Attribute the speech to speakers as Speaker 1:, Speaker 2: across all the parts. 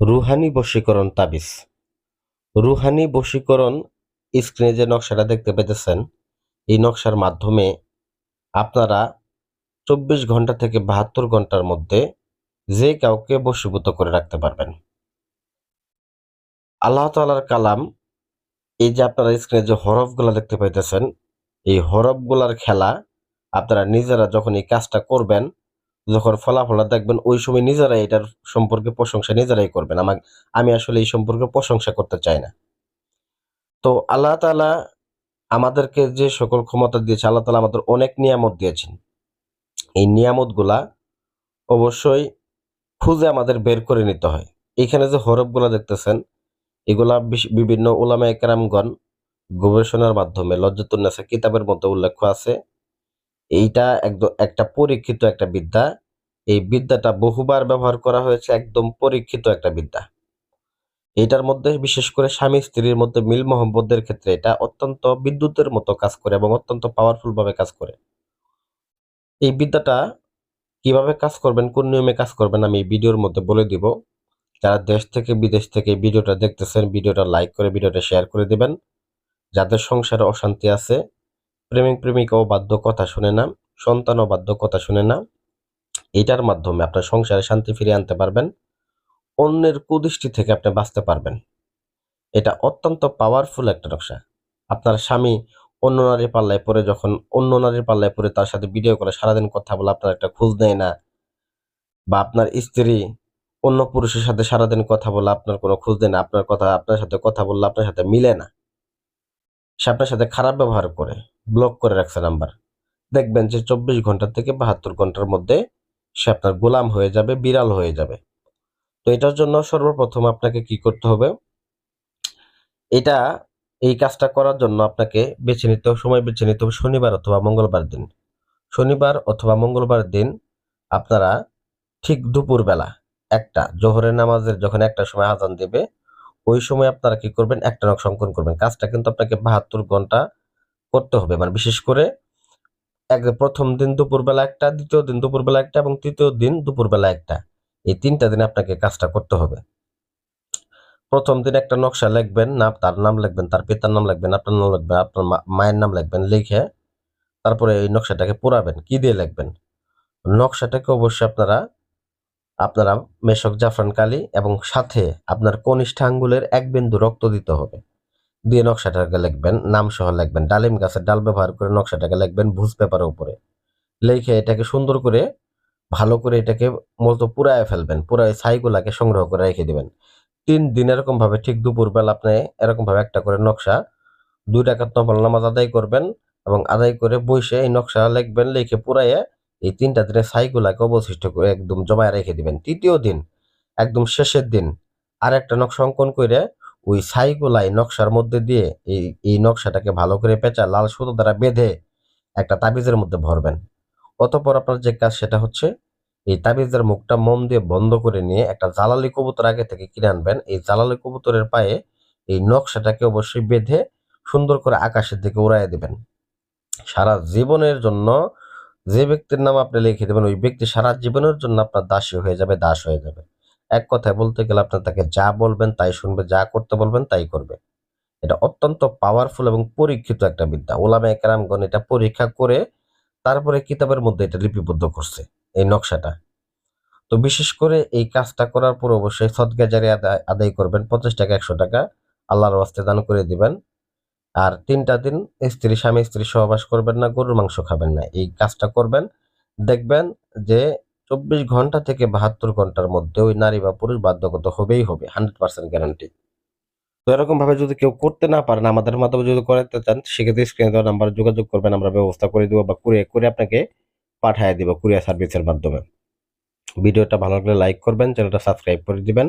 Speaker 1: Rouhani বশীকরণ তাবিজ। Rouhani বশীকরণ স্ক্রিনে যে নকশাটা দেখতে পেতেছেন, এই নকশার মাধ্যমে আপনারা চব্বিশ ঘণ্টা থেকে বাহাত্তর ঘণ্টার মধ্যে যে কাউকে বশীভূত করে রাখতে পারবেন। আল্লাহ তালার কালাম, এই যে আপনারা স্ক্রিনে যে হরফগুলা দেখতে পাইতেছেন, এই হরফগুলার খেলা আপনারা নিজেরা যখন এই কাজটা করবেন যখন ফলাফল দেখবেন ওই সময় নিজেরাই এটার সম্পর্কে প্রশংসা নিজেরাই করবেন। আমাকে আমি আসলে এই সম্পর্কে প্রশংসা করতে চাই না। তো আল্লাহ তাআলা আমাদেরকে যে সকল ক্ষমতা দিয়েছে, আল্লাহ তাআলা আমাদের অনেক নিয়ামত দিয়েছেন। এই নিয়ামতগুলা অবশ্যই খুঁজে আমাদের বের করে নিতে হয়। এখানে যে হরফগুলা দেখতেছেন, এগুলা বিভিন্ন ওলামা একরামগণ গবেষণার মাধ্যমে লজ্জাতুন্নেসা কিতাবের মধ্যে উল্লেখ আছে। এইটা একদম একটা পরীক্ষিত একটা বিদ্যা। এই বিদ্যাটা বহুবার ব্যবহার করা হয়েছে একদম পরীক্ষিত একটা বিদ্যা। এটার মধ্যে বিশেষ করে স্বামী স্ত্রীর মধ্যে মিল মোহাম্মদের ক্ষেত্রে এটা অত্যন্ত বিদ্যুতের মতো কাজ করে এবং অত্যন্ত পাওয়ারফুল ভাবে কাজ করে। এই বিদ্যাটা কীভাবে কাজ করবেন, কোন নিয়মে কাজ করবেন আমি এই ভিডিওর মধ্যে বলে দিব। যারা দেশ থেকে, বিদেশ থেকে ভিডিওটা দেখতেছেন, ভিডিওটা লাইক করে, ভিডিওটা শেয়ার করে দিবেন। যাদের সংসারে অশান্তি আছে প্রেমিক প্রেমিকাও বাধ্য কথা শুনে না, সন্তানও বাধ্য কথা শুনে না। এটার মাধ্যমে আপনার সংসারে শান্তি ফিরিয়ে আনতে পারবেন, অন্যের কুদৃষ্টি থেকে আপনি বাঁচতে পারবেন। এটা অত্যন্ত পাওয়ারফুল একটা নকশা। আপনার স্বামী অন্য নারীর পাল্লায় পরে যখন অন্য নারীর পাল্লায় পরে তার সাথে ভিডিও করে সারাদিন কথা বলে আপনার একটা খোঁজ নেয় না, বা আপনার স্ত্রী অন্য পুরুষের সাথে সারাদিন কথা বলে আপনার কোনো খোঁজ দেয় না, আপনার কথা, আপনার সাথে কথা বললে আপনার সাথে মিলে না। সে আপনার সাথে খারাপ ব্যবহার করে ব্লক করে রাখছে নাম্বার দেখবেন যে চব্বিশ ঘণ্টা থেকে বাহাত্তর ঘণ্টার মধ্যে সে আপনার গোলাম হয়ে যাবে, বিড়াল হয়ে যাবে। তো এটার জন্য সর্বপ্রথম আপনাকে কি করতে হবে? এটা, এই কাজটা করার জন্য আপনাকে বেছে নিতে সময় বেছে নিতে হবে শনিবার অথবা মঙ্গলবার দিন। শনিবার অথবা মঙ্গলবার দিন আপনারা ঠিক দুপুরবেলা একটা, জোহরের নামাজের যখন একটা সময় আজান দেবে, ওই সময় আপনারা কি করবেন? একটা নখ সংকলন করবেন। কাজটা কিন্তু আপনাকে বাহাত্তর ঘণ্টা করতে হবে। মানে বিশেষ করে এক প্রথম দিন দুপুরবেলা একটা, দ্বিতীয় দিন দুপুরবেলা একটা এবং তৃতীয় দিন দুপুরবেলা একটা। এই তিনটা দিনে আপনাকে কাজটা করতে হবে। প্রথম দিন একটা নকশা লিখবেন, না তার নাম লিখবেন, তার পিতার নাম লিখবেন, আপনার নাম লিখবেন, আপনার মায়ের নাম লিখবেন, লিখে তারপরে এই নকশাটাকে পুরাবেন কি দিয়ে লিখবেন? নকশাটাকে অবশ্যই আপনারা আপনারা মেশক জাফরান কালি এবং সাথে আপনার কনিষ্ঠ আঙ্গুলের এক বিন্দু রক্ত দিতে হবে। দিয়ে নকশাটাকে লিখবেন নাম সহ লিখবেন, ডালিম গাছের ডাল ব্যবহার করে নকশাটাকে লিখবেন, ভুজ পেপারের উপরে। লিখে এটাকে সুন্দর করে, ভালো করে এটাকে মূলত পুরায় ফেলবেন পুরায় ছাইগুলাকে সংগ্রহ করে রেখে দিবেন। তিন দিন এরকম ভাবে ঠিক দুপুর বেলা আপনি এরকম ভাবে একটা করে নকশা, দুই টাকার নফল নামাজ আদায় করবেন এবং আদায় করে বসে এই নকশা লিখবেন, লিখে পুরাইয়ে এই তিনটা দিনে ছাইগুলাকে অবশিষ্ট করে একদম জমায় রেখে দিবেন। তৃতীয় দিন, একদম শেষের দিন আর একটা নকশা অঙ্কন করে ওই ছাইগুলাই নকশার মধ্যে দিয়ে এই এই নকশাটাকে ভালো করে পেঁচা, লাল সুতো দ্বারা বেঁধে একটা তাবিজের মধ্যে ভরবেন। অতপর আপনার যে কাজ সেটা হচ্ছে এই তাবিজের মুখটা মোম দিয়ে বন্ধ করে নিয়ে একটা জালালি কবুতর আগে থেকে কিনে আনবেন। এই জালালি কবুতরের পায়ে এই নকশাটাকে অবশ্যই বেঁধে সুন্দর করে আকাশের দিকে উড়াইয়া দেবেন। সারা জীবনের জন্য যে ব্যক্তির নাম আপনি লিখে দেবেন, ওই ব্যক্তি সারা জীবনের জন্য আপনার দাসী হয়ে যাবে, দাস হয়ে যাবে। এক কথায় বলতে গেলে আপনার তাকে যা বলবেন, তাই শুনবে, যা করতে বলবেন, তাই করবে। এটা অত্যন্ত পাওয়ারফুল এবং পরীক্ষিত একটা বিদ্যা। ওলামা একরামগণ এটা পরীক্ষা করে তারপরে কিতাবের মধ্যে এটা লিপিবদ্ধ করছে, এই নকশাটা। তো বিশেষ করে এই কাজটা করার পর অবশ্যই সদকা জারি আদায় আদায় করবেন, পঞ্চাশ টাকা, একশো টাকা আল্লাহর ওয়াস্তে দান করে দিবেন। আর তিনটা দিন স্ত্রী, স্বামী, স্ত্রী সহবাস করবেন না, গরুর মাংস খাবেন না। এই কাজটা করবেন, দেখবেন যে চব্বিশ ঘণ্টা থেকে বাহাত্তর ঘণ্টার মধ্যে ওই নারী বা পুরুষ বাধ্যগত হবেই হবে হান্ড্রেড পার্সেন্ট গ্যারান্টি তো এরকম ভাবে যদি কেউ করতে না পারেন, আমাদের মাধ্যমে যদি করাতে চান, সেক্ষেত্রে স্ক্রিনে দেওয়া নাম্বার যোগাযোগ করবেন, আমরা ব্যবস্থা করে দিব বা কুরিয়ে করে আপনাকে পাঠিয়ে দিব কুরিয়ার সার্ভিসের মাধ্যমে। ভিডিওটা ভালো লাগলে লাইক করবেন, চ্যানেলটা সাবস্ক্রাইব করে দিবেন।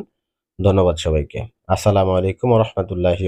Speaker 1: ধন্যবাদ সবাইকে। আসসালামু আলাইকুম রহমতুল্লাহি